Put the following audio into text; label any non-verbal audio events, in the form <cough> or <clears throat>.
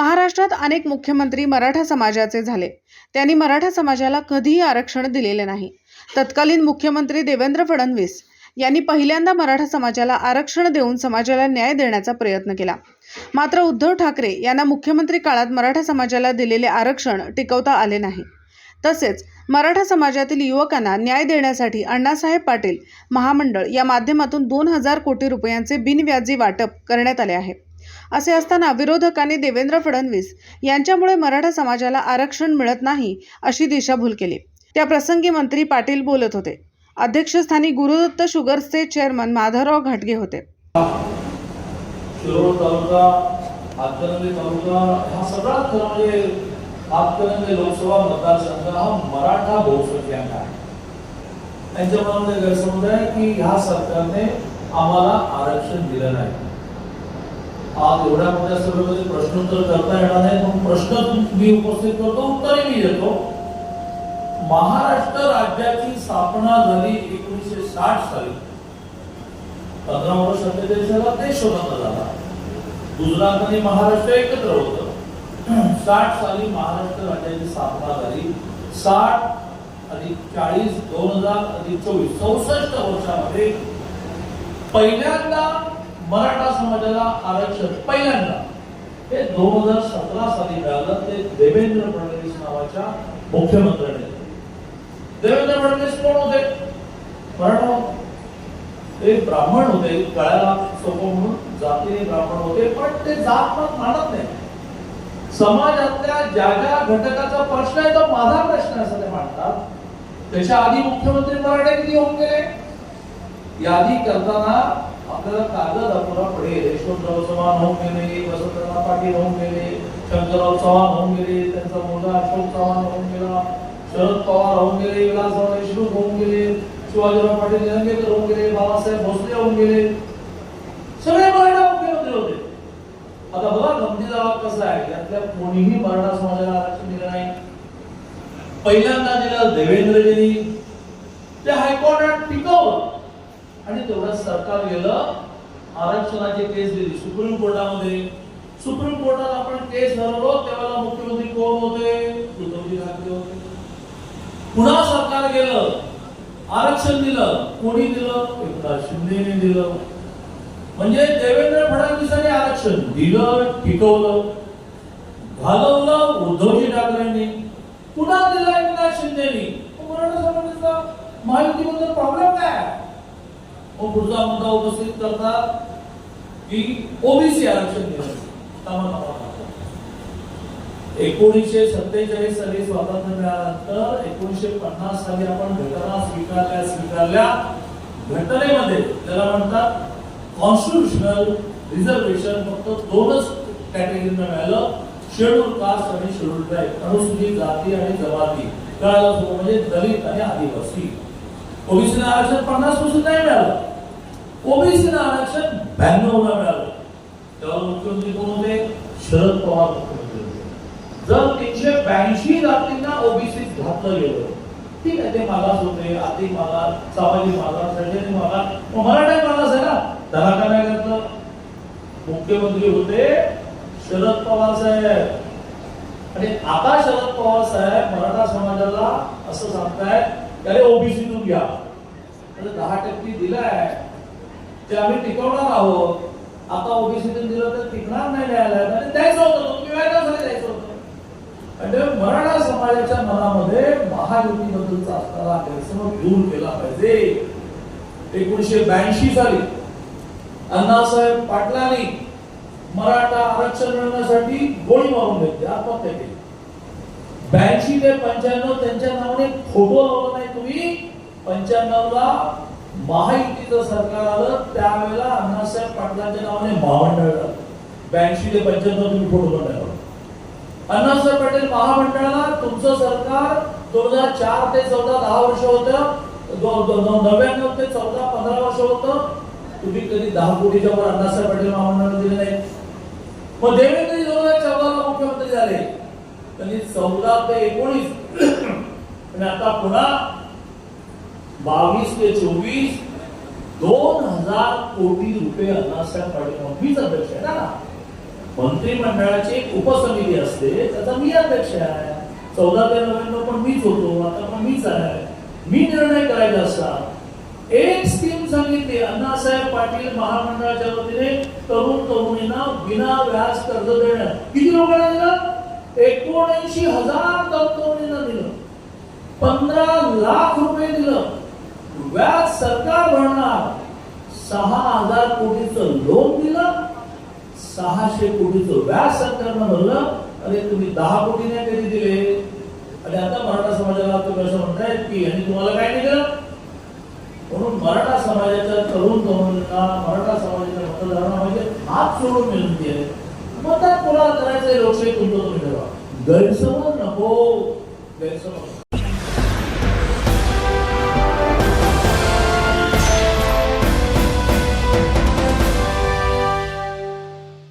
महाराष्ट्रात अनेक मुख्यमंत्री मराठा समाजाचे झाले. त्यांनी मराठा समाजाला कधीही आरक्षण दिलेले नाही. तत्कालीन मुख्यमंत्री देवेंद्र फडणवीस यांनी पहिल्यांदा मराठा समाजाला आरक्षण देऊन समाजाला न्याय देण्याचा प्रयत्न केला. मात्र उद्धव ठाकरे यांना मुख्यमंत्री काळात मराठा समाजाला दिलेले आरक्षण टिकवता आले नाही. तसेच मराठा समाजातील युवकांना न्याय देण्यासाठी अण्णासाहेब पाटील महामंडळ या माध्यमातून दोन हजार कोटी रुपयांचे बिनव्याजी वाटप करण्यात आले आहे. असे असताना विरोधकांनी देवेंद्र फडणवीस यांच्यामुळे मराठा समाजाला आरक्षण मिळत नाही अशी दिशाभूल केली. त्या प्रसंगी मंत्री पाटील बोलत होते. अध्यक्षस्थानी गुरुदत्त शुगर्सचे चेअरमन माधवराव घाटगे होते. म्हणजे लोकसभा मतदारसंघ हा मराठा बहुसंख्याक आहे. त्यांच्या मनामध्ये गैरसमज आहे की ह्या सरकारने आम्हाला आरक्षण दिलं नाही. आज एवढ्या मोठ्या सभेमध्ये प्रश्नोत्तर करता येणार नाही पण प्रश्न मी उपस्थित करतो उत्तरही मी देतो. महाराष्ट्र राज्याची स्थापना झाली एकोणीसशे साठ साली. पंधरा वर्ष सत्तेचाळीसला देश स्वतंत्र झाला गुजरात आणि महाराष्ट्र एकत्र होत. साठ साली महाराष्ट्र राज्याची स्थापना झाली. साठ अधिक चाळीस दोन हजार अधिक चोवीस चौसष्ट वर्षामध्ये पहिल्यांदा मराठा समाजाला आरक्षण पहिल्यांदा. हे दोन हजार सतरा साली मिळालं ते देवेंद्र फडणवीस नावाच्या मुख्यमंत्र्यांनी. देवेंद्र फडणवीस कोण होते? मराठा ते ब्राह्मण होते कळायला सोपं म्हणून जातीने ब्राह्मण होते पण ते जात मत मानत नाही. समाजातल्या ज्या ज्या घटकाचा प्रश्न आहे तो माझा प्रश्न असं ते मांडतात त्याच्या आधी मुख्यमंत्री मराठे किती होऊन गेले? यादी करताना आपल्याला कागद दाखवला पडेल यशवंतराव चव्हाण होऊन गेले वसंतराव पाटील होऊन गेले शंकरराव चव्हाण होऊन गेले त्यांचा मुलगा अशोक चव्हाण होऊन गेला शरद पवार होऊन गेले विलासराव देशमुख होऊन गेले शिवाजीराव पाटील निलंगेकर होऊन गेले बाबासाहेब भोसले होऊन गेले. सगळे मराठा मुख्यमंत्री होते. आता बघा गमतीचा भाग कसा आहे? यातल्या कोणीही मराठा समाजाला आरक्षण दिलं नाही. पहिल्यांदा दिलं देवेंद्रजींनी. ते हायकोर्टात टिकवलं. आणि तेवढं सरकार गेलं आरक्षणाची केस दिली. सुप्रीम कोर्टामध्ये. सुप्रीम कोर्टात आपण केस हरवलो त्यावेळेला मुख्यमंत्री कोण होते? उद्धवजी ठाकरे होते. पुन्हा सरकार गेलं आरक्षण दिलं. कोणी दिलं? एकनाथ शिंदेने दिलं. म्हणजे देवेंद्र फडणवीसांनी आरक्षण दिलं टिकवलं. घालवलं उद्धवजी ठाकरेंनी. पुन्हा दिलं एकनाथ शिंदेनी. मराठा समाजाचा महायुतीबद्दल प्रॉब्लेम काय मग पुढचा मुद्दा उपस्थित करतात की ओबीसी आरक्षण दिलं एकोणीसशे सत्तेचाळीस साली स्वातंत्र्य मिळाल्यानंतर एकोणीसशे पन्नास साली आपण घटना स्वीकारल्या स्वीकारल्या? घटनेमध्ये त्याला म्हणतात कॉन्स्टिट्युशनल रिझर्वेशन फक्त दोनच कॅटेगरीनं मिळालं. शेड्यूल कास्ट आणि शेड्यूल ट्राईब अनुसूचित जाती आणि जमाती. कळायला म्हणजे दलित आणि आदिवासी. ओबीसीला आरक्षण पन्नासपासून नाही मिळालं. ओबीसीला आरक्षण ब्याण्णव ला मिळालं तेव्हा मुख्यमंत्री कोण होते शरद पवार मुख्यमंत्री होते जर तीनशे ब्याऐंशी जातींना ओबीसी घातलं गेलं ठीक आहे ते मागास होते आर्थिक मागास सामाजिक मागास शैक्षणिक मागास मग मराठा मागास आहे ना त्याला काय नाही करतं मुख्यमंत्री होते शरद पवार साहेब आणि आता शरद पवार साहेब मराठा समाजाला असं सांगतायत अरे ओबीसीतून घ्या म्हणजे दहा टक्के दिलाय ते आम्ही टिकवणार आहोत आता ओबीसीतून दिलं तर टिकणार नाही न्यायालयात. द्यायचं होतं तुम्ही व्याजासाठी द्यायचं होतं. म्हणजे मराठा समाजाच्या मनामध्ये महायुतीबद्दलचा असणारा गैरसमज दूर केला पाहिजे. एकोणीशे ब्याऐंशी साली अण्णासाहेब पाटलांनी मराठा आरक्षण मिळवण्यासाठी गोळी मारून घेतली आत्महत्या केली. ब्याऐंशी ते पंच्याण्णव त्यांच्या नावाने फोटो लावला नाही तुम्ही. पंच्याण्णव ला महायुतीचं सरकार आलं त्यावेळेला अण्णासाहेब पाटलांच्या नावाने महामंडळ ब्याऐंशी ते पंच्याण्णव तुम्ही फोटो पण अण्णासाहेब पाटील महामंडळाला तुमचं सरकार दोन हजार चार ते चौदा दहा वर्ष होतं नव्याण्णव ते चौदा पंधरा वर्ष होतं. तुम्ही कधी दहा कोटीच्या वर अण्णासाहेब पाटील महामंडळाला दिले नाही मग देवेंद्र दोन हजार चौदाला मुख्यमंत्री झाले. त्यांनी चौदा ते एकोणीस. <clears throat> आणि आता पुन्हा बावीस ते चोवीस दोन हजार कोटी रुपये अण्णासाहेब पाटील मीच अध्यक्ष आहे ना. मंत्रिमंडळाची एक उपसमिती असते त्याचा मी अध्यक्ष आहे. चौदा ते नोव्हेंबर पण मीच होतो आता पण मीच आहे. मी निर्णय करायचा असता एक स्कीम सांगितली अण्णासाहेब पाटील महामंडळाच्या वतीने तरुण तरुणींना विना व्याज कर्ज देणं किती लोकांना दिलं? एकोणऐंशी हजार तरुण तरुणींना दिलं. पंधरा लाख रुपये दिलं. व्याज सरकार भरणार सहा हजार कोटीचं लोन दिलं सहाशे कोटीचं व्याज सरकारनं भरलं अरे तुम्ही दहा कोटी नाही कधी दिले? आणि आता मराठा समाजाला तुम्ही असं म्हणतायत की आणि तुम्हाला काय दिलं? म्हणून मराठा समाजाच्या तरुण तरुणींना मराठा समाजाच्या मतदारांना म्हणजे हात सोडून विनंती आहे. मतात कोणाला करायचं लोकशाही तुमचं तुम्ही ठरवा. गैरसमज नको. गैरसमज नको.